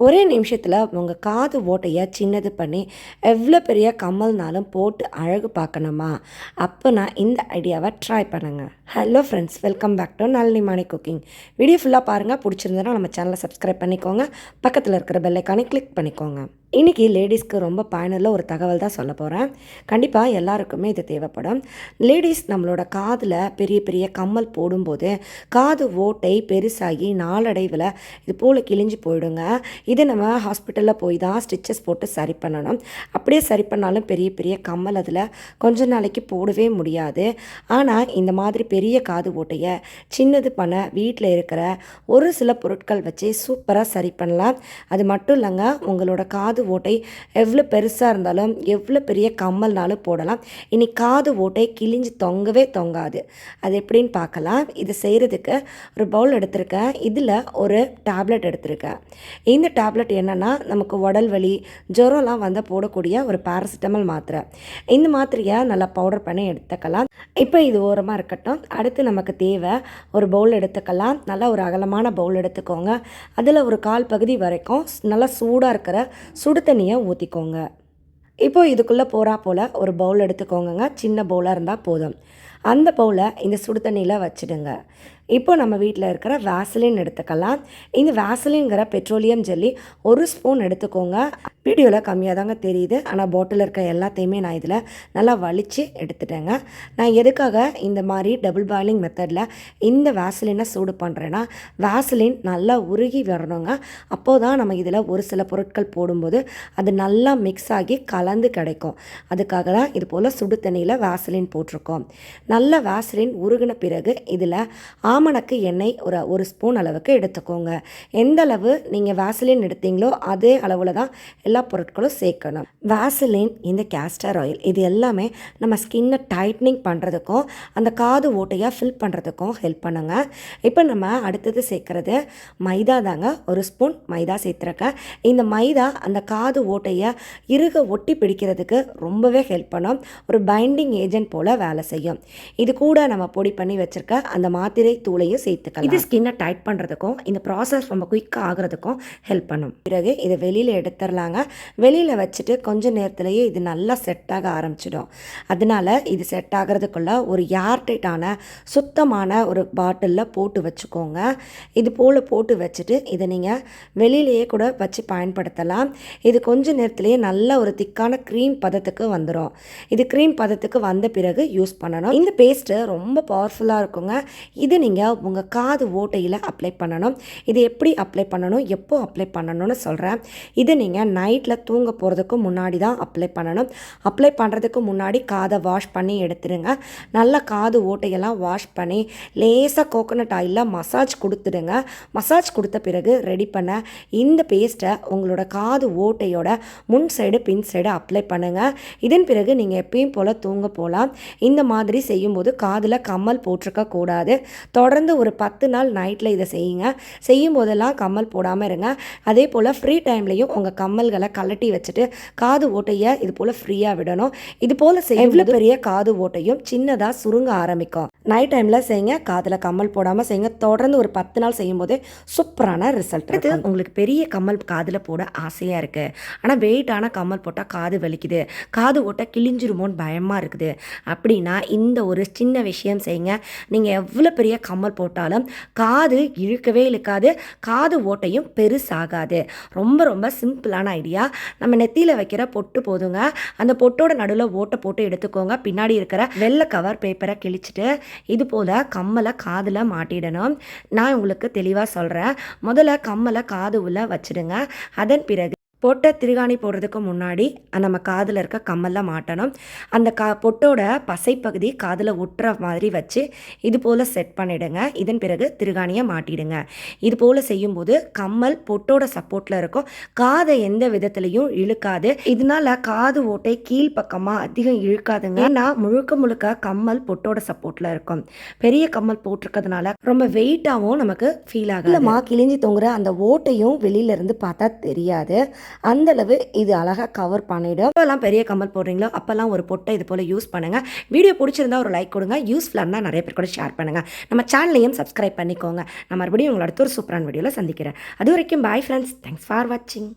ஒரே நிமிஷத்தில் உங்கள் காது ஓட்டையை சின்னது பண்ணி எவ்வளோ பெரிய கம்மல்னாலும் போட்டு அழகு பார்க்கணுமா? அப்போ நான் இந்த ஐடியாவை ட்ரை பண்ணுங்கள் hello friends welcome back to Nalini Mani cooking video ஃபுல்லாக பாருங்கள் பிடிச்சிருந்தனா நம்ம சேனலை சப்ஸ்கிரைப் பண்ணிக்கோங்க. பக்கத்தில் இருக்கிற பெல்லைக்கானே கிளிக் பண்ணிக்கோங்க. இன்றைக்கி லேடிஸ்க்கு ரொம்ப பயனுள்ள ஒரு தகவல் தான் சொல்ல போகிறேன் கண்டிப்பாக எல்லாருக்குமே இது தேவைப்படும். லேடிஸ் நம்மளோட காதில் பெரிய பெரிய கம்மல் போடும்போது காது ஓட்டை பெருசாகி நாளடைவில் இது போல் கிழிஞ்சு போயிடுங்க. இது நம்ம ஹாஸ்பிட்டலில் போய் தான் ஸ்டிச்சஸ் போட்டு சரி பண்ணணும். அப்படியே சரி பண்ணாலும் பெரிய பெரிய கம்மல் அதில் கொஞ்ச நாளைக்கு போடவே முடியாது. ஆனால் இந்த மாதிரி பெரிய காது ஓட்டையை சின்னது பண்ண வீட்டில் இருக்கிற ஒரு சில பொருட்கள் வச்சு சூப்பராக சரி பண்ணலாம். அது மட்டும் இல்லைங்க உங்களோட காது ஓட்டை எவ்வளோ பெருசாக இருந்தாலும் எவ்வளோ பெரிய கம்மல்னாலும் போடலாம். இனி காது ஓட்டை கிழிஞ்சு தொங்கவே தொங்காது. அது எப்படின்னு பார்க்கலாம். இது செய்கிறதுக்கு ஒரு பவுல் எடுத்திருக்கேன். இதில் ஒரு டேப்லெட் எடுத்திருக்கேன். இந்த டேப்லெட் என்னென்னா நமக்கு உடல் வலி ஜுரம்லாம் வந்தால் போடக்கூடிய ஒரு பேராசிட்டமல் மாத்திரை. இந்த மாத்திரையை நல்லா பவுடர் பண்ணி எடுத்துக்கலாம். இப்போ இது ஓரமாக இருக்கட்டும். அடுத்து நமக்கு தேவை ஒரு பவுல் எடுத்துக்கலாம். நல்லா ஒரு அகலமான பவுல் எடுத்துக்கோங்க. அதில் ஒரு கால் பகுதி வரைக்கும் நல்லா சூடாக இருக்கிற சுடு சுடு தண்ணியை ஊற்றிக்கோங்க இப்போது இதுக்குள்ளே போகிறா போல் ஒரு பவுல் எடுத்துக்கோங்கங்க. சின்ன பவுலாக இருந்தால் போதும். அந்த பவுலை இந்த சுடு தண்ணியில் வச்சுடுங்க. இப்போ நம்ம வீட்டில் இருக்கிற வேசலின் எடுத்துக்கலாம். இந்த வேசலின்கிற பெட்ரோலியம் ஜெல்லி ஒரு ஸ்பூன் எடுத்துக்கோங்க. வீடியோவில் கம்மியாக தாங்க தெரியுது ஆனால் பாட்டில் இருக்க எல்லாத்தையுமே நான் இதில் நல்லா வலித்து எடுத்துட்டேங்க. நான் எதுக்காக இந்த மாதிரி டபுள் பாயிலிங் மெத்தடில் இந்த வேசலினை சூடு பண்ணுறேன்னா வேசலின் நல்லா உருகி வரணுங்க. அப்போ தான் நம்ம இதில் ஒரு சில பொருட்கள் போடும்போது அது நல்லா மிக்ஸ் ஆகி கலந்து கிடைக்கும். அதுக்காக தான் இது போல் சுடு தண்ணியில் வேசலின் போட்டிருக்கோம். நல்ல வேசலின் உருகின பிறகு இதில் ஆமணக்கு எண்ணெய் ஒரு ஒரு ஸ்பூன் அளவுக்கு எடுத்துக்கோங்க. எந்த அளவு நீங்கள் வேசலின் எடுத்தீங்களோ அதே அளவில் தான் எல்லா பொருட்களும் சேர்க்கணும். வேசலின் இந்த கேஸ்டர் ஆயில் இது எல்லாமே நம்ம ஸ்கின்னை டைட்னிங் பண்ணுறதுக்கும் அந்த காது ஓட்டையாக ஃபில் பண்ணுறதுக்கும் ஹெல்ப் பண்ணுங்க. இப்போ நம்ம அடுத்தது சேர்க்குறது மைதா தாங்க. ஒரு ஸ்பூன் மைதா சேர்த்துருக்கேன். இந்த மைதா அந்த காது ஓட்டையை இறுக ஒட்டி பிடிக்கிறதுக்கு ரொம்பவே ஹெல்ப் பண்ணும். ஒரு பைண்டிங் ஏஜென்ட் போல் வேலை செய்யும். இது கூட நம்ம பொடி பண்ணி வச்சுருக்க அந்த மாத்திரை தூளையும் சேர்த்துக்கலாம். இது ஸ்கின்னை டைட் பண்ணுறதுக்கும் இந்த ப்ராசஸ் ரொம்ப குயிக்காக ஆகிறதுக்கும் ஹெல்ப் பண்ணும். பிறகு இதை வெளியில் எடுத்துடலாங்க. வெளியில் வச்சுட்டு கொஞ்ச நேரத்துலேயே இது நல்லா செட் ஆக ஆரம்பிச்சிடும். அதனால இது செட் ஆகிறதுக்குள்ள ஒரு ஏர்டைட்டான சுத்தமான ஒரு பாட்டிலில் போட்டு வச்சுக்கோங்க. இது போல் போட்டு வச்சுட்டு இதை நீங்கள் வெளியிலேயே கூட வச்சு பயன்படுத்தலாம். இது கொஞ்ச நேரத்துலேயே நல்ல ஒரு திக்கான க்ரீம் பதத்துக்கு வந்துடும் இது க்ரீம் பதத்துக்கு வந்த பிறகு யூஸ் பண்ணணும். இந்த பேஸ்ட்டு ரொம்ப பவர்ஃபுல்லாக இருக்குங்க. இது நீங்கள் உங்கள் காது ஓட்டையில் அப்ளை பண்ணணும். இது எப்படி அப்ளை பண்ணணும்? எப்போ அப்ளை பண்ணணும்னு சொல்கிறேன் இது நீங்கள் நைட்டில் தூங்க போகிறதுக்கு முன்னாடி தான் அப்ளை பண்ணணும். அப்ளை பண்ணுறதுக்கு முன்னாடி காதை வாஷ் பண்ணி எடுத்துடுங்க. நல்லா காது ஓட்டையெல்லாம் வாஷ் பண்ணி லேசாக கோகோனட் ஆயிலில் மசாஜ் கொடுத்துடுங்க. மசாஜ் கொடுத்த பிறகு ரெடி பண்ண இந்த பேஸ்ட்டை உங்களோட காது ஓட்டையோட முன் சைடு பின் சைடு அப்ளை பண்ணுங்கள் இதன் பிறகு நீங்கள் எப்பயும் போல் தூங்க போகலாம் இந்த மாதிரி செய்யும்போது காதில் கம்மல் போட்டிருக்க கூடாது. தொடர்ந்து ஒரு பத்து நாள் நைட்டில் இதை செய்யுங்க. செய்யும் போதெல்லாம் கம்மல் போடாமல் இருங்க. அதே போல் ஃப்ரீ டைம்லையும் உங்கள் கம்மல்களை கலட்டி வச்சுட்டு காது ஓட்டையை இது போல் ஃப்ரீயாக விடணும். இது போல் செய்ய எவ்வளோ பெரிய காது ஓட்டையும் சின்னதாக சுருங்க ஆரம்பிக்கும். நைட் டைமில் செய்யுங்க காதில் கம்மல் போடாமல் செய்யுங்க தொடர்ந்து ஒரு பத்து நாள் செய்யும்போது சூப்பரான ரிசல்ட் இது உங்களுக்கு பெரிய கம்மல் காதில் போட ஆசையாக இருக்குது ஆனால் வெயிட்டான கம்மல் போட்டால் காது வலிக்குது. காது ஓட்டை கிழிஞ்சிருமோன்னு பயமாக இருக்குது. அப்படின்னா இந்த ஒரு சின்ன விஷயம் செய்யுங்க நீங்கள் எவ்வளோ பெரிய கம்மல் போட்டாலும் காது இழுக்கவே இழுக்காது. காது ஓட்டையும் பெருசாகாது. ரொம்ப ரொம்ப சிம்பிளான ஐடியா. நம்ம நெத்தியில் வைக்கிற பொட்டு போதுங்க. அந்த பொட்டோட நடுவில் ஓட்டை போட்டு எடுத்துக்கோங்க. பின்னாடி இருக்கிற வெள்ளை கவர் பேப்பரை கிழிச்சிட்டு இது போல் கம்மலை காதில் மாட்டிடணும். நான் உங்களுக்கு தெளிவாக சொல்கிறேன் முதல்ல கம்மலை காது உள்ள வச்சிடுங்க. அதன் பிறகு பொட்டை திருகாணி போடுறதுக்கு முன்னாடி நம்ம காதில் இருக்க கம்மலில் மாட்டணும். அந்த கா பொட்டோட பசைப்பகுதி காதில் ஒட்டுற மாதிரி வச்சு இது போல் செட் பண்ணிவிடுங்க இதன் பிறகு திருகாணியை மாட்டிடுங்க. இது போல் செய்யும்போது கம்மல் பொட்டோட சப்போர்ட்டில் இருக்கும். காதை எந்த விதத்துலையும் இழுக்காது. இதனால காது ஓட்டை கீழ்ப்பக்கமாக அதிகம் இழுக்காதுங்க. ஏன்னா முழுக்க முழுக்க கம்மல் பொட்டோட சப்போர்ட்டில் இருக்கும். பெரிய கம்மல் போட்டிருக்கிறதுனால ரொம்ப வெயிட்டாகவும் நமக்கு ஃபீல் ஆகும் இல்லைம்மா கிழிஞ்சி தொங்குற அந்த ஓட்டையும் வெளியில இருந்து பார்த்தா தெரியாது. அந்தளவு இது அழகாக கவர் பண்ணிவிடும் அப்போல்லாம் பெரிய கம்மல் போடுறீங்களோ அப்போல்லாம் ஒரு பொட்டை இது போல் யூஸ் பண்ணுங்கள் வீடியோ பிடிச்சிருந்தா ஒரு லைக் கொடுங்க. யூஸ்ஃபுல்லாக இருந்தால் நிறைய பேர் கூட ஷேர் பண்ணுங்கள் நம்ம சேனலையும் சப்ஸ்கிரைப் பண்ணிக்கோங்க. நான் மறுபடியும் உங்களோட ஒரு சூப்பரான வீடியோவில் சந்திக்கிறேன். அது வரைக்கும் பாய் ஃப்ரெண்ட்ஸ் தேங்க்ஸ் ஃபார் வாட்சிங்